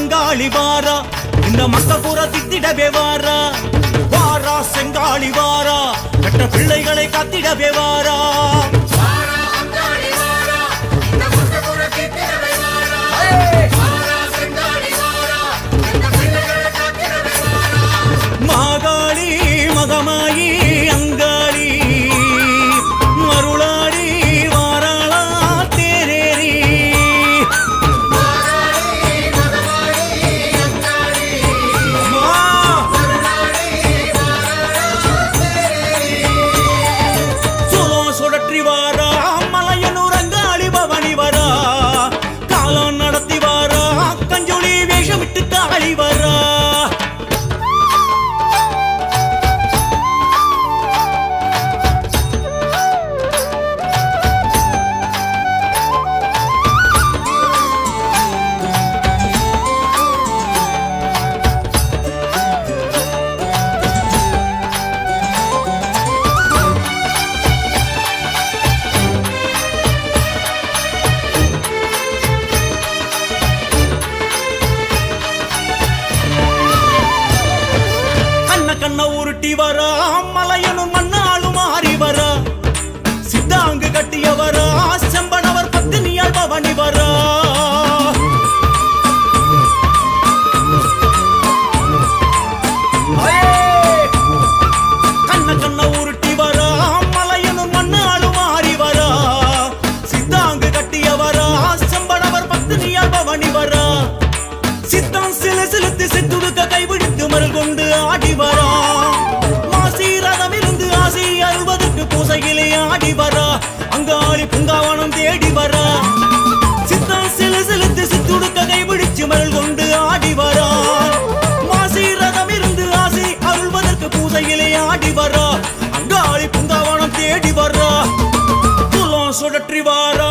அங்காளி வாரா. இந்த மக்கபுர தித்திடவே வாரா. வாரா செங்காளி வாரா. பெற்ற பிள்ளைகளை கத்திடவே வாரா. வேஷமிட்டு வரா மலையனும் மண்ணாலும் மாறி வரா சித்தாங்கு கட்டியவரா? செம்பனவர் பத்தினியால் பவனி வரா கண்ண கண்ண உருட்டி வரா மலையனும் மண்ணாளும் மாறி வரா சித்தாங்கு கட்டிய செம்பனவர் பத்தினியால் பவனி வரா சித்தம் சில சிலுத்து செத்துடுக்க கைபிடித்து மறு கொண்டு ஆடி வரா பூசையிலே ஆடி வரா. அங்காளி பூங்காவனம் தேடி வரா. சித்தம் சில சிலுத்து சித்துடுக்க கைபிடிச்சு மரல் கொண்டு ஆடி வரா. மாசி ரதம் இருந்து ஆசி அருள்வதற்கு பூசையிலே ஆடி வரா. அங்காளி பூங்காவனம் தேடி வரா. சுழற்றி வாரா.